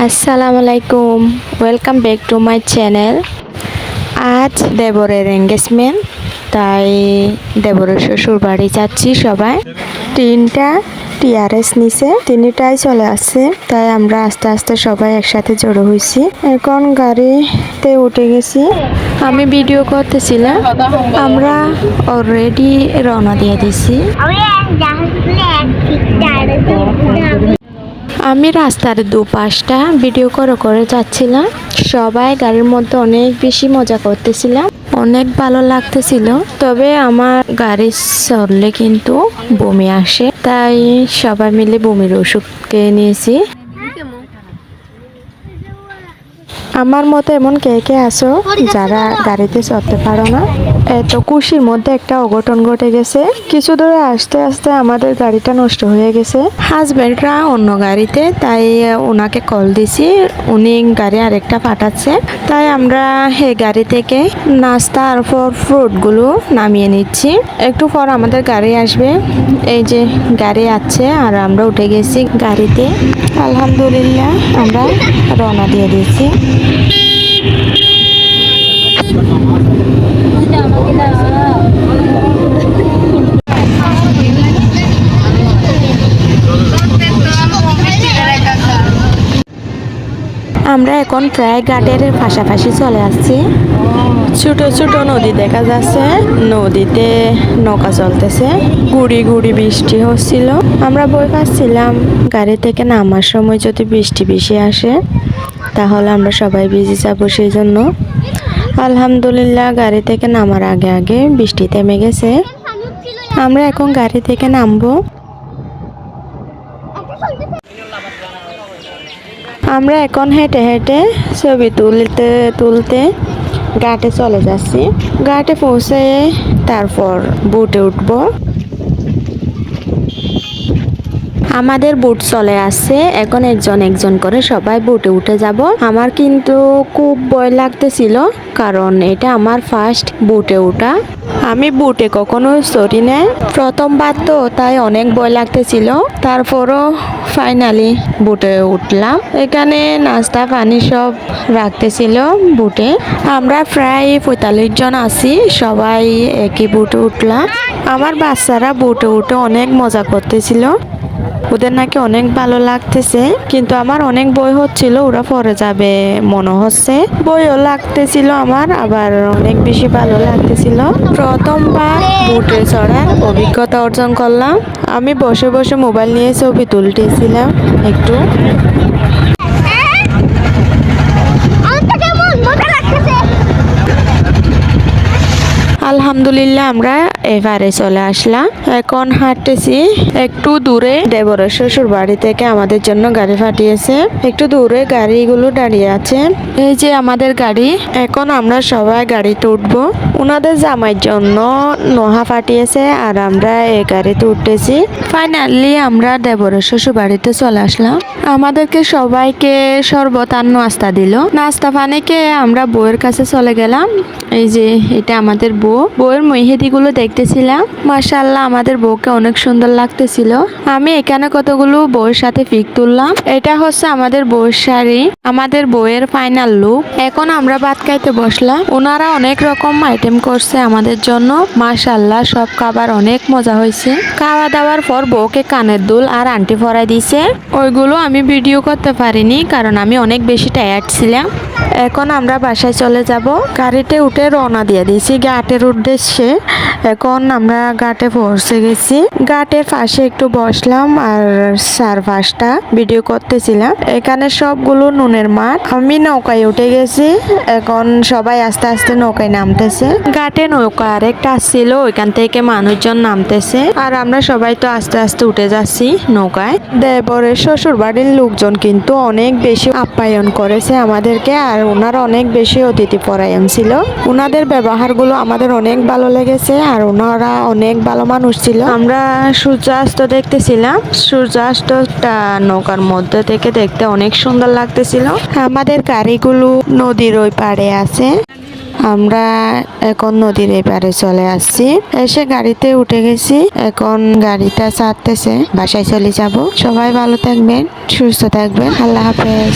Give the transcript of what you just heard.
আসসালামু আলাইকুম welcome back to my channel আজ দেবরের এঙ্গেজমেন্ট তাই দেবরের শ্বশুর বাড়ি যাচ্ছি সবাই। তিনটা টিআরএস নিছে, তিনটাই চলে আসছে, তাই আমরা আস্তে আস্তে সবাই একসাথে জড়ো হয়েছি। এখন গাড়িতে উঠে গেছি। আমি ভিডিও করতেছিলাম, আমরা অলরেডি রওনা দিয়ে দিছি। আমি রাস্তার দুপাশটা ভিডিও করে করে যাচ্ছিলাম। সবাই গাড়ির মধ্যে অনেক বেশি মজা করতেছিলাম। অনেক ভালো লাগতেছিল। তবে আমার গাড়ি চললে কিন্তু বমি আসে। তাই সবাই মিলে বমির ওষুধ খেয়ে নিয়েছি। আমার মতো এমন কে কে আসো যারা গাড়িতে চড়তে পারো না? এত খুশির মধ্যে একটা অঘটন ঘটে গেছে। কিছু দূরে আসতে আসতে আমাদের গাড়িটা নষ্ট হয়ে গেছে। হাজব্যান্ডরা অন্য গাড়িতে তাই ওনাকে কল দিছি। উনি গাড়ি আরেকটা পাঠাচ্ছে। তাই আমরা হে গাড়ি থেকে নাস্তা আর পর ফ্রুটগুলো নামিয়ে নিচ্ছি। একটু পর আমাদের গাড়ি আসবে। এই যে গাড়ি আছে আর আমরা উঠে গেছি গাড়িতে। আলহামদুলিল্লাহ আমরা রওনা দিয়ে দিয়েছি। আমরা এখন প্রায় ঘাটের পাশাপাশি চলে আসছি। ছোট ছোট নদী দেখা যাচ্ছে। নদীতে নৌকা চলতেছে। গুড়ি গুড়ি বৃষ্টি হচ্ছিল। আমরা বই পাচ্ছিলাম, গাড়ি থেকে নামার সময় যদি বৃষ্টি বেশি আসে, তাহলে আমরা সবাই ভিজে যাব সেই জন্য আলহামদুলিল্লাহ, গাড়ি থেকে নামার আগে আগে বৃষ্টি থেমে গেছে। আমরা এখন গাড়ি থেকে নামবো। আমরা এখন হেঁটে হেঁটে ছবি তুলতে তুলতে ঘাটে চলে যাচ্ছি। ঘাটে পৌঁছে তারপর বুটে উঠবো। আমাদের বুট চলে আসছে এখন একজন একজন করে সবাই বুটে উঠে যাব। আমার কিন্তু খুব ভয় লাগতেছিল, কারণ এটা আমার ফার্স্ট বুটে ওঠা। আমি বুটে কখনো চড়ি নাই। প্রথমবার তো, তাই অনেক ভয় লাগতেছিল। তারপরও ফাইনালি বুটে উঠলাম। এখানে নাস্তা পানি সব রাখতেছিল বুটে আমরা প্রায় পঁয়তাল্লিশ জন আছি, সবাই একই বুটে উঠলাম। আমার বাচ্চারা বুটে উঠে অনেক মজা করতেছিল। ওদের নাকি অনেক ভালো লাগতেছে, কিন্তু আমার অনেক বই হচ্ছিল, ওরা পরে যাবে, মনে হচ্ছে। বইও লাগতেছিল আমার, আবার অনেক বেশি ভালো লাগতেছিল। প্রথমবার বুটে চড়ার অভিজ্ঞতা অর্জন করলাম। আমি বসে বসে মোবাইল নিয়ে ছবি তুলতেছিলাম, একটু। আলহামদুলিল্লাহ, আমরা এবারে চলে আসলাম। এখন হাঁটতেছি একটু দূরে। দেবরের শ্বশুর বাড়ি থেকে আমাদের জন্য গাড়ি ফাটিয়েছে একটু দূরে গাড়িগুলো দাঁড়িয়ে আছে। এই যে আমাদের গাড়ি, এখন আমরা সবাই গাড়িতে উঠবো। ওনাদের জামাইয়ের জন্য নোহা ফাটিয়েছে আর আমরা এই গাড়িতে উঠতেছি। ফাইনালি আমরা দেবরের শ্বশুর বাড়িতে চলে আসলাম। আমাদেরকে সবাইকে শরবত আর নাস্তা দিল। নাস্তা পানিকে আমরা বউয়ের কাছে চলে গেলাম। এই যে, এটা আমাদের বউ। বউয়ের মেহেদিগুলো দেখতেছিলাম। মাশাল্লাহ আমাদের বউকে অনেক সুন্দর লাগতেছিল। আমি এখানে কতগুলো বউয়ের সাথে পিক তুললাম। এটা হচ্ছে আমাদের বউয়ের শাড়ি, আমাদের বউয়ের ফাইনাল লুক এখন আমরা ভাত খাইতে বসলাম। ওনারা অনেক রকম আইটেম করছে আমাদের জন্য। মাশাল্লাহ সব খাবার অনেক মজা হয়েছে। খাওয়া দাওয়ার পর বউকে কানের দুল আর আন্টি ফরাই দিছে ওইগুলো আমি ভিডিও করতে পারিনি, কারণ আমি অনেক বেশি টায়ার্ড ছিলাম। এখন আমরা বাসায় চলে যাব। গাড়িতে উঠে রওনা দিয়ে দিয়েছি ঘাটের উদ্দেশ্যে। এখন আমরা ঘাটে পৌঁছে গেছি। ঘাটের পাশে একটু বসলাম আর চারপাশটা ভিডিও করতেছিলাম। এখানে সবগুলো নুনের মাঠ। আমি নৌকায় উঠে গেছি। এখন সবাই আস্তে আস্তে নৌকায় নামতেছে। ঘাটে নৌকা আরেকটা ছিল, ওইখান থেকে মানুষজন নামতেছে। আর আমরা সবাই তো আস্তে আস্তে উঠে যাচ্ছি নৌকায়। দেবরের শ্বশুর বাড়ির লোকজন কিন্তু অনেক বেশি আপ্যায়ন করেছে আমাদেরকে আর ওনারা অনেক বেশি অতিথি পরায়ণ ছিল। ওনাদের ব্যবহারগুলো আমাদের অনেক ভালো লেগেছে আর ওনারা অনেক ভালো মানুষ ছিল। আমরা সূর্যাস্ত দেখতেছিলাম। সূর্যাস্তটা নৌকার মধ্যে থেকে দেখতে অনেক সুন্দর লাগতেছিল। আমাদের গাড়িগুলো নদীর ওই পাড়ে আছে। আমরা এখন নদীর এপারে চলে আসছি। এসে গাড়িতে উঠে গেছি। এখন গাড়িটা ছাড়তেছে। বাসায় চলে যাব। সবাই ভালো থাকবেন সুস্থ থাকবেন। আল্লাহ হাফেজ।